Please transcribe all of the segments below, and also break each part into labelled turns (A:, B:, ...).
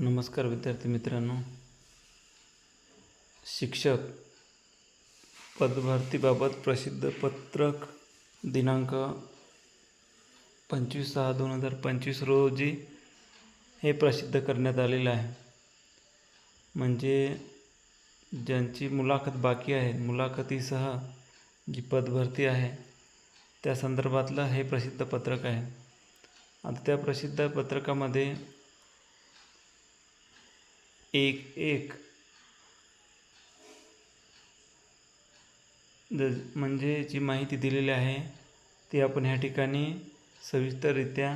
A: नमस्कार विद्यार्थी मित्रांनो. शिक्षक पदभरतीबाबत प्रसिद्ध पत्रक दिनांक पंचवीस सहा दोन हजार पंचवीस रोजी हे प्रसिद्ध करण्यात आलेलं आहे. म्हणजे ज्यांची मुलाखत बाकी आहे मुलाखतीसह जी पदभरती आहे त्या संदर्भातलं हे प्रसिद्ध पत्रक आहे. आता त्या प्रसिद्ध पत्रकामध्ये एक एक. ज म्हणजे जी माहिती दिलेली आहे ती आपण ह्या ठिकाणी सविस्तररित्या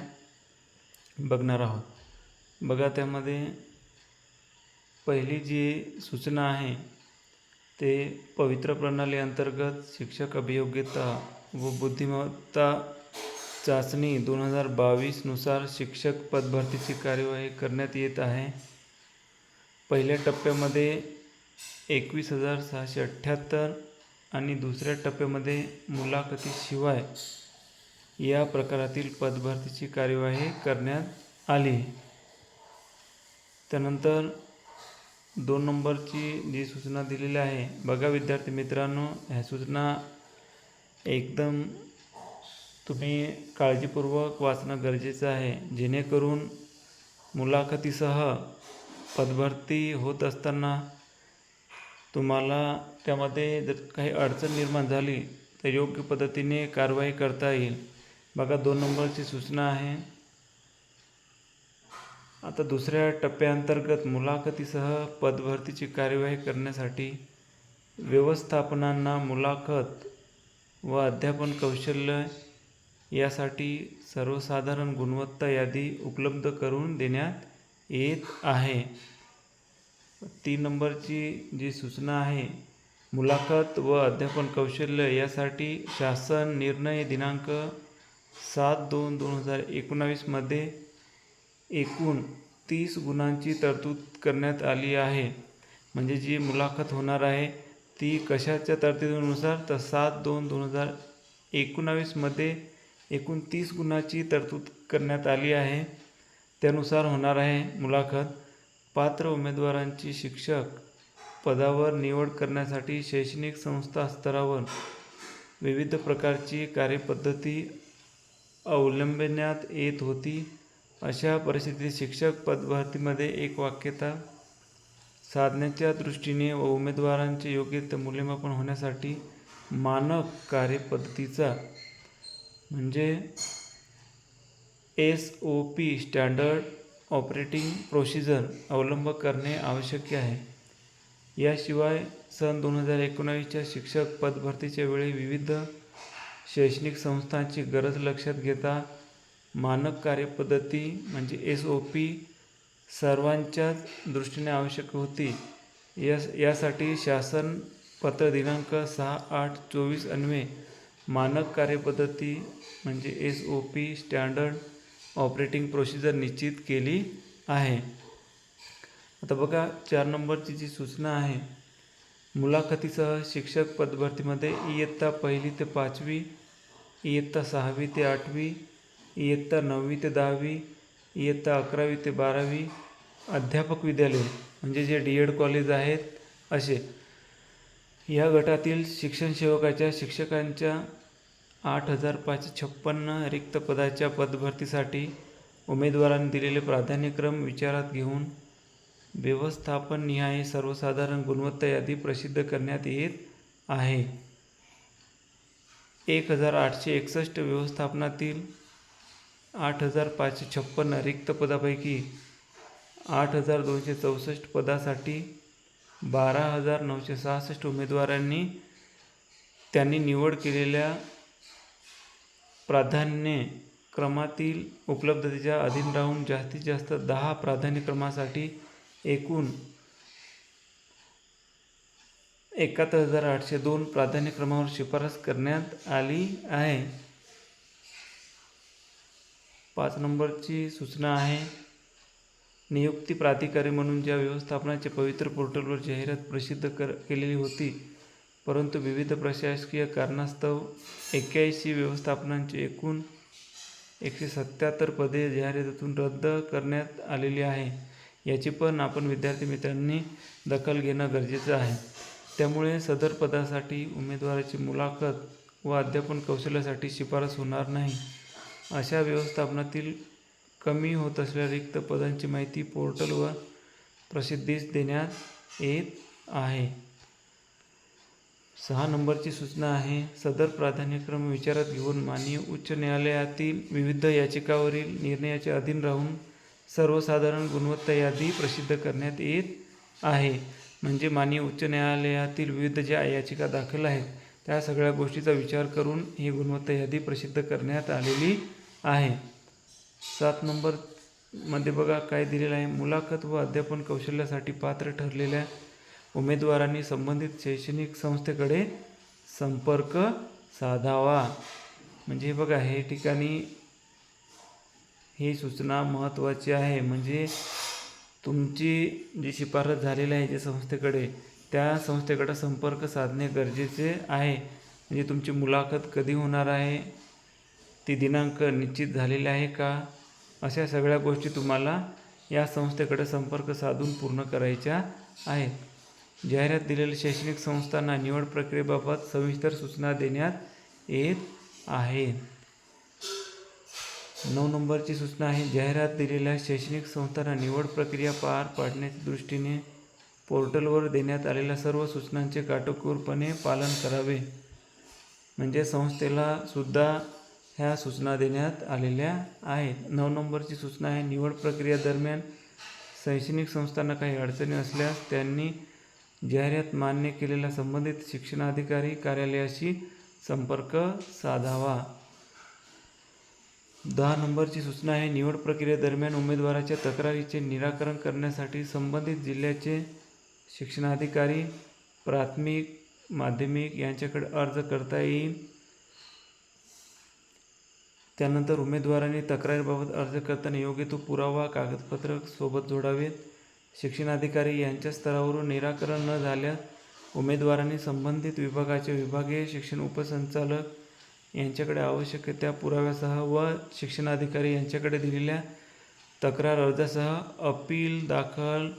A: बघणार आहोत. बघा त्यामध्ये पहिली जी सूचना आहे ते पवित्र प्रणाली अंतर्गत शिक्षक अभियोग्यता व बुद्धिमत्ता चाचणी दोन हजार बावीसनुसार शिक्षक पदभरतीची कार्यवाही करण्यात येत आहे. पहिल्या टप्प्यामध्ये एकवीस हजार सहाशे अठ्ठ्याहत्तर आणि दुसऱ्या टप्प्यामध्ये मुलाखतीशिवाय या प्रकारातील पदभरतीची कार्यवाही करण्यात आली. त्यानंतर दोन नंबरची जी सूचना दिलेली आहे बघा विद्यार्थी मित्रांनो ह्या सूचना एकदम तुम्ही काळजीपूर्वक वाचणं गरजेचं आहे. जेणेकरून मुलाखतीसह पदभरती होत असताना तुम्हाला त्यामध्ये जर काही अडचण निर्माण झाली तर योग्य पद्धतीने कारवाई करता येईल. बघा दोन नंबरची सूचना आहे. आता दुसऱ्या टप्प्याअंतर्गत मुलाखतीसह पदभरतीची कार्यवाही करण्यासाठी व्यवस्थापनांना मुलाखत व अध्यापन कौशल्य यासाठी सर्वसाधारण गुणवत्ता यादी उपलब्ध करून देण्यात येत आहे. तीन नंबरची जी सूचना आहे मुलाखत व अध्यापन कौशल्य यासाठी शासन निर्णय दिनांक सात दोन दोन हजार एकोणावीसमध्ये एकूण तीस गुणांची तरतूद करण्यात आली आहे. म्हणजे जी मुलाखत होणार आहे ती कशाच्या तरतुदीनुसार? तर सात दोन दोन हजार एकोणावीसमध्ये एकूण तीस गुणाची तरतूद करण्यात आली आहे. त्यानुसार होणार आहे मुलाखत. पात्र उमेदवारांची शिक्षक पदावर निवड करण्यासाठी शैक्षणिक संस्था स्तरावर विविध प्रकारची कार्यपद्धती अवलंबण्यात येत होती. अशा परिस्थितीत शिक्षक पदभरतीमध्ये एक वाक्यता साधण्याच्या दृष्टीने व उमेदवारांचे योग्य मूल्यमापन होण्यासाठी मानक कार्यपद्धतीचा म्हणजे S O P standard operating procedure अवलंब करणे आवश्यक आहे. याशिवाय सन दोन हजार एकोणावीसच्या शिक्षक पदभरतीच्या वेळी विविध शैक्षणिक संस्थांची गरज लक्षात घेता मानक कार्यपद्धती म्हणजे एस ओ पी सर्वांच्याच दृष्टीने आवश्यक होती. यास यासाठी शासन पत्र दिनांक सहा आठ चोवीस अन्वे मानक कार्यपद्धती म्हणजे S O P standard operating procedure निश्चित केली आहे. आता बघा चार नंबरची जी सूचना आहे मुलाखतीसह शिक्षक पदभरतीमध्ये इयत्ता पहिली ते पाचवी इयत्ता सहावी ते आठवी इयत्ता नववी ते दहावी इयत्ता अकरावी ते बारावी अध्यापक विद्यालय म्हणजे जे डी एड कॉलेज आहेत असे. या गटातील शिक्षण सेवकाच्या शिक्षकांच्या आठ हजार पाचशे छप्पन्न रिक्त पदाच्या पदभरतीसाठी उमेदवारांनी दिलेले प्राधान्यक्रम विचारात घेऊन व्यवस्थापन निहाय सर्वसाधारण गुणवत्ता यादी प्रसिद्ध करण्यात येत आहे. एक हजार आठशे एकसष्ट व्यवस्थापनातील आठ हजार पाचशे छप्पन्न रिक्त पदापैकी आठ हजार दोनशे चौसष्ट पदासाठी बारा हजार नऊशे सहासष्ट उमेदवारांनी त्यांनी निवड केलेल्या प्राधान्य क्रमातील उपलब्धतेच्या अधीन राहून जास्तीत जास्त दहा प्राधान्यक्रमासाठी एकूण एकाहत्तर हजार आठशे दोन प्राधान्यक्रमावर शिफारस करण्यात आली आहे. पाच नंबरची सूचना आहे. नियुक्ती प्राधिकारी म्हणून ज्या व्यवस्थापनाचे पवित्र पोर्टलवर जाहिरात प्रसिद्ध कर केलेली होती परंतु विविध प्रशासकीय कारणास्तव एक्क्याऐंशी व्यवस्थापनांची एकूण एकशे सत्याहत्तर पदे जाहिरातीतून रद्द करण्यात आलेली आहे. याची पण आपण विद्यार्थी मित्रांनी दखल घेणं गरजेचं आहे. त्यामुळे सदर पदासाठी उमेदवाराची मुलाखत व अध्यापन कौशल्यासाठी शिफारस होणार नाही. अशा व्यवस्थापनातील कमी होत असलेल्या रिक्त पदांची माहिती पोर्टलवर प्रसिद्धीस देण्यात येत आहे. सहा नंबरची सूचना आहे. सदर प्राधान्यक्रम विचारात घेऊन माननीय उच्च न्यायालयातील विविध याचिकावरील निर्णयाच्या अधीन राहून सर्वसाधारण गुणवत्ता यादी प्रसिद्ध करण्यात येत आहे. म्हणजे माननीय उच्च न्यायालयातील विविध ज्या याचिका दाखल आहेत त्या सगळ्या गोष्टीचा विचार करून ही गुणवत्ता यादी प्रसिद्ध करण्यात आलेली आहे. सात नंबरमध्ये बघा काय दिलेलं आहे. मुलाखत व अध्यापन कौशल्यासाठी पात्र ठरलेल्या उमेदवारांनी संबंधित शैक्षणिक संस्थेकडे संपर्क साधावा. म्हणजे बघा हे ठिकाणी ही सूचना महत्त्वाची आहे. म्हणजे तुमची जी शिफारस झालेली आहे जे संस्थेकडे त्या संस्थेकडे संपर्क साधणे गरजेचे आहे. म्हणजे तुमची मुलाखत कधी होणार आहे? ती दिनांक निश्चित झालेले आहे का? अशा सगळ्या गोष्टी तुम्हाला या संस्थेकडे संपर्क साधून पूर्ण करायच्या आहेत. जाहिरात दिलेल्या शैक्षणिक संस्थांना निवड प्रक्रियेबाबत सविस्तर सूचना देण्यात येत आहेत नऊ नंबरची सूचना आहे. जाहिरात दिलेल्या शैक्षणिक संस्थांना निवड प्रक्रिया पार पाडण्याच्या दृष्टीने पोर्टलवर देण्यात आलेल्या सर्व सूचनांचे काटेकोरपणे पालन करावे. म्हणजे संस्थेला सुद्धा ह्या सूचना देण्यात आलेल्या आहेत. नऊ नंबरची सूचना आहे. निवड प्रक्रिया दरम्यान शैक्षणिक संस्थांना काही अडचणी असल्यास त्यांनी जाहिरात मान्य केलेल्या संबंधित शिक्षणाधिकारी कार्यालयाशी संपर्क साधावा. दहा नंबरची सूचना आहे. निवड प्रक्रियेदरम्यान उमेदवाराच्या तक्रारीचे निराकरण करण्यासाठी संबंधित जिल्ह्याचे शिक्षणाधिकारी प्राथमिक माध्यमिक यांच्याकडे अर्ज करता येईल. त्यानंतर उमेदवारांनी तक्रारीबाबत अर्ज करताना योग्य तो पुरावा कागदपत्र सोबत जोडावेत. शिक्षणाधिकारी यांच्या स्तरावरून निराकरण न झाल्यास उमेदवारांनी संबंधित विभागाचे विभागीय शिक्षण उपसंचालक यांच्याकडे आवश्यक त्या पुराव्यासह व शिक्षणाधिकारी यांच्याकडे दिलेल्या तक्रार अर्जासह अपील दाखल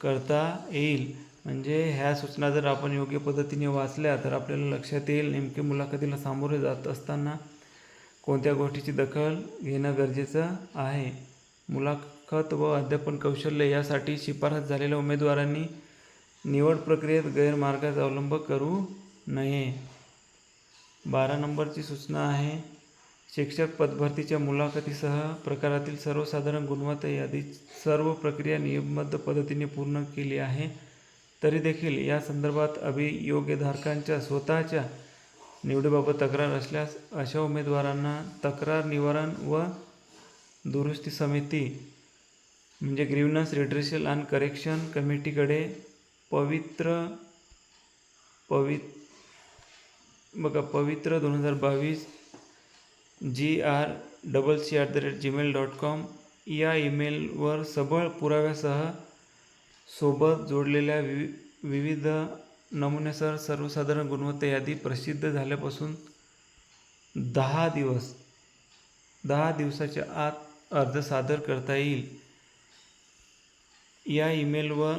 A: करता येईल. म्हणजे ह्या सूचना जर आपण योग्य पद्धतीने वाचल्या तर आपल्याला लक्षात येईल नेमके मुलाखतीला सामोरे जात असताना कोणत्या गोष्टीची दखल घेणं गरजेचं आहे. खत व अध्यापन कौशल्य यासाठी शिफारस झालेल्या उमेदवारांनी निवड प्रक्रियेत गैरमार्गाचा अवलंब करू नये. बारा नंबरची सूचना आहे. शिक्षक पदभरतीच्या मुलाखतीसह प्रकारातील सर्वसाधारण गुणवत्ता यादी सर्व प्रक्रिया नियमबद्ध पद्धतीने पूर्ण केली आहे. तरी देखील या संदर्भात अभियोग्यधारकांच्या स्वतःच्या निवडीबाबत तक्रार असल्यास अशा उमेदवारांना तक्रार निवारण व दुरुस्ती समिती म्हणजे ग्रीवनन्स रिड्रेशल अँड करेक्शन कमिटीकडे पवित्र पवित बघा पवित्र दोन हजार बावीस G R double C at the rate Gmail dot com या ईमेलवर सबळ पुराव्यासह सोबत जोडलेल्या विवि विविध नमुन्यासह सर्वसाधारण गुणवत्ता यादी प्रसिद्ध झाल्यापासून दहा दिवस दहा दिवसाच्या आत अर्ज सादर करता येईल. या ईमेलवर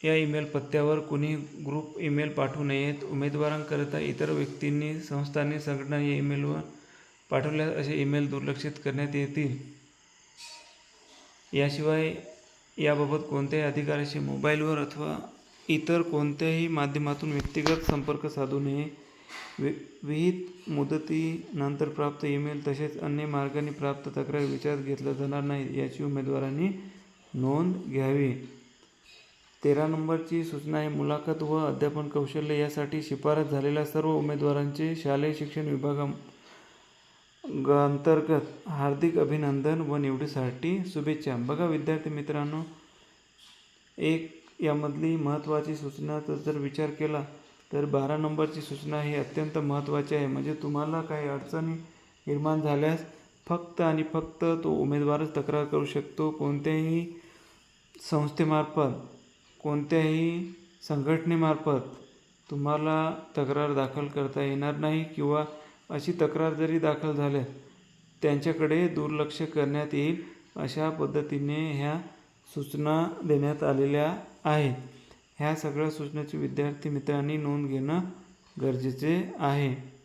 A: या ईमेल पत्त्यावर कुणी ग्रुप ईमेल पाठवू नयेत. उमेदवारांकरिता इतर व्यक्तींनी संस्थांनी संघटना या ईमेलवर पाठवल्यास असे ईमेल दुर्लक्षित करण्यात येतील. याशिवाय याबाबत कोणत्याही अधिकाऱ्याशी मोबाईलवर अथवा इतर कोणत्याही माध्यमातून व्यक्तिगत संपर्क साधू नये. वि विहित मुदतीनंतर प्राप्त ईमेल तसेच अन्य मार्गाने प्राप्त तक्रार विचारात घेतल्या जाणार नाही याची उमेदवारांनी नोंद घ्यावी. तेरा नंबरची सूचना आहे मुलाखत व अध्यापन कौशल्य यासाठी शिफारस झालेल्या सर्व उमेदवारांचे शालेय शिक्षण विभागा अंतर्गत हार्दिक अभिनंदन व निवडीसाठी शुभेच्छा. बघा विद्यार्थी मित्रांनो एक यामधली महत्त्वाची सूचनाचा जर विचार केला तर बारा नंबरची सूचना ही अत्यंत महत्त्वाची आहे. म्हणजे तुम्हाला काही अडचणी निर्माण झाल्यास फक्त आणि फक्त तो उमेदवारच तक्रार करू शकतो कोणत्याही संस्थेमार्फत कोणत्याही संघटनेमार्फत तुम्हाला तक्रार दाखल करता येणार नाही किंवा अशी तक्रार जरी दाखल झाल्या त्यांच्याकडे दुर्लक्ष करण्यात येईल अशा पद्धतीने ह्या सूचना देण्यात आलेल्या आहेत. ह्या सगळ्या सूचनाची विद्यार्थी मित्रांनी नोंद घेणं गरजेचे आहे.